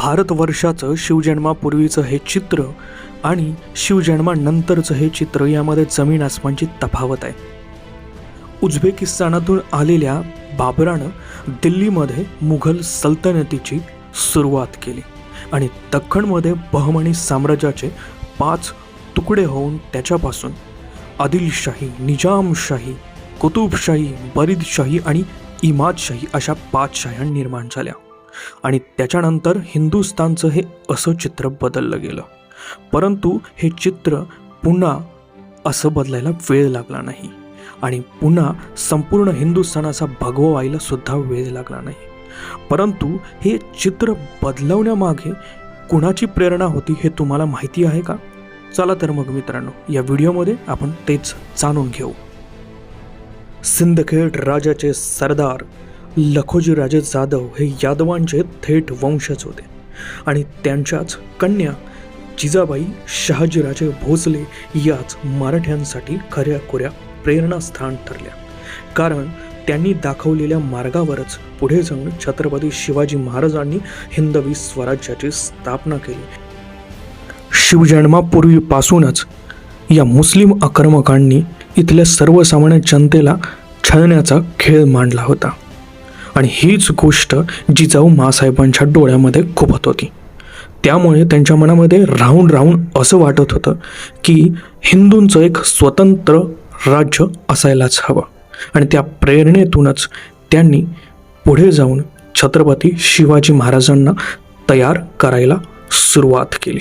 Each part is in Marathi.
भारतवर्षाचं शिवजन्मापूर्वीचं हे चित्र आणि शिवजन्मानंतरचं हे चित्र यामध्ये जमीन आसमानची तफावत आहे. उझबेकिस्तानातून आलेल्या बाबरानं दिल्लीमध्ये मुघल सल्तनतीची सुरुवात केली आणि दख्खनमध्ये बहमणी साम्राज्याचे पाच तुकडे होऊन त्याच्यापासून आदिलशाही निजामशाही कुतुबशाही बरीदशाही आणि इमादशाही अशा पाच शाह्या निर्माण झाल्या. आणि त्याच्यानंतर हिंदुस्थानचं हे असं चित्र बदललं गेलं. परंतु हे चित्र पुन्हा असं बदलायला वेळ लागला नाही. आणि पुन्हा संपूर्ण हिंदुस्थानाचा भगवा व्हायला सुद्धा वेळ लागला नाही. परंतु हे चित्र बदलवण्यामागे कुणाची प्रेरणा होती हे तुम्हाला माहिती आहे का? चला तर मग मित्रांनो या व्हिडिओमध्ये आपण तेच जाणून घेऊ. सिंदखेड राजाचे सरदार लखोजीराजे जाधव हे यादवांचे थेट वंशज होते. आणि त्यांच्याच कन्या जिजाबाई शहाजीराजे भोसले याच मराठ्यांसाठी खऱ्या खुऱ्या प्रेरणास्थान ठरल्या. कारण त्यांनी दाखवलेल्या मार्गावरच पुढे जाऊन छत्रपती शिवाजी महाराजांनी हिंदवी स्वराज्याची स्थापना केली. शिवजन्मापूर्वीपासूनच या मुस्लिम आक्रमकांनी इथल्या सर्वसामान्य जनतेला छळण्याचा खेळ मांडला होता. आणि हीच गोष्ट जिजाऊ मासाहेबांच्या डोळ्यामध्ये खुपत होती. त्यामुळे त्यांच्या मनामध्ये राहून राहून असं वाटत होतं की हिंदूंचं एक स्वतंत्र राज्य असायलाच हवं. आणि त्या प्रेरणेतूनच त्यांनी पुढे जाऊन छत्रपती शिवाजी महाराजांना तयार करायला सुरुवात केली.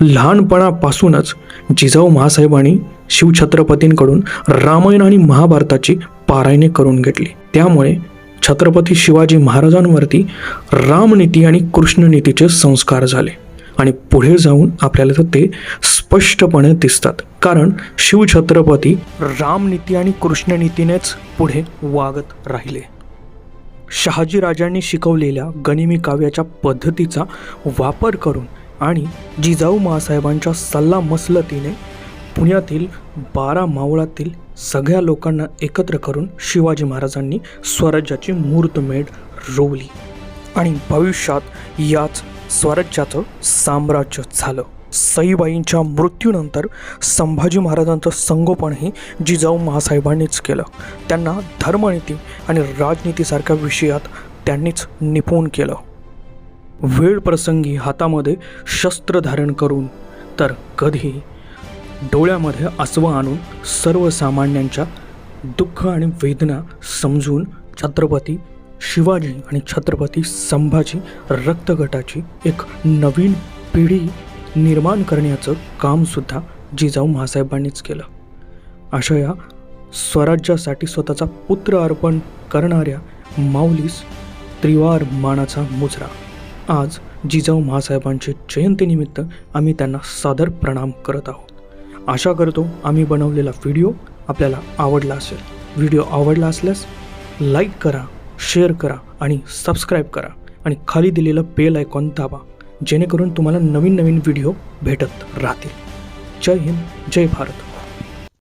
लहानपणापासूनच जिजाऊ महासाहेबांनी शिवछत्रपतींकडून रामायण आणि महाभारताची पारायणे करून घेतली. त्यामुळे छत्रपती शिवाजी महाराजांवरती रामनीती आणि कृष्णनीतीचे संस्कार झाले. आणि पुढे जाऊन आपल्याला तर ते स्पष्टपणे दिसतात. कारण शिवछत्रपती रामनीती आणि कृष्णनीतीनेच पुढे वागत राहिले. शहाजी राजांनी शिकवलेल्या गनिमी काव्याच्या पद्धतीचा वापर करून आणि जिजाऊ मासाहेबांच्या सल्ला मसलतीने पुण्यातील बारा मावळातील सगळ्या लोकांना एकत्र करून शिवाजी महाराजांनी स्वराज्याची मूर्तमेढ रोवली आणि भविष्यात याच स्वराज्याचं साम्राज्य झालं. सईबाईंच्या मृत्यूनंतर संभाजी महाराजांचं संगोपनही जिजाऊ महासाहेबांनीच केलं. त्यांना धर्मनीती आणि राजनीतीसारख्या विषयात त्यांनीच निपुण केलं. वेळ प्रसंगी हातामध्ये शस्त्र धारण करून तर कधी डोळ्यामध्ये आसवं आणून सर्वसामान्यांच्या दुःख आणि वेदना समजून छत्रपती शिवाजी आणि छत्रपती संभाजी रक्तगटाची एक नवीन पिढी निर्माण करण्याचं कामसुद्धा जिजाऊ महासाहेबांनीच केलं. अशा या स्वराज्यासाठी स्वतःचा पुत्र अर्पण करणाऱ्या माऊलीस त्रिवार मानाचा मुजरा. आज जिजाऊ महासाहेबांचे जयंतीनिमित्त आम्ही त्यांना सादर प्रणाम करत आहोत. आशा करतो आम्ही बनवलेला व्हिडिओ आपल्याला आवडला असेल. व्हिडिओ आवडला असल्यास लाईक करा शेअर करा आणि सबस्क्राईब करा आणि खाली दिलेलं बेल आयकॉन दाबा जेणेकरून तुम्हाला नवीन नवीन व्हिडिओ भेटत राहतील. जय हिंद जय भारत.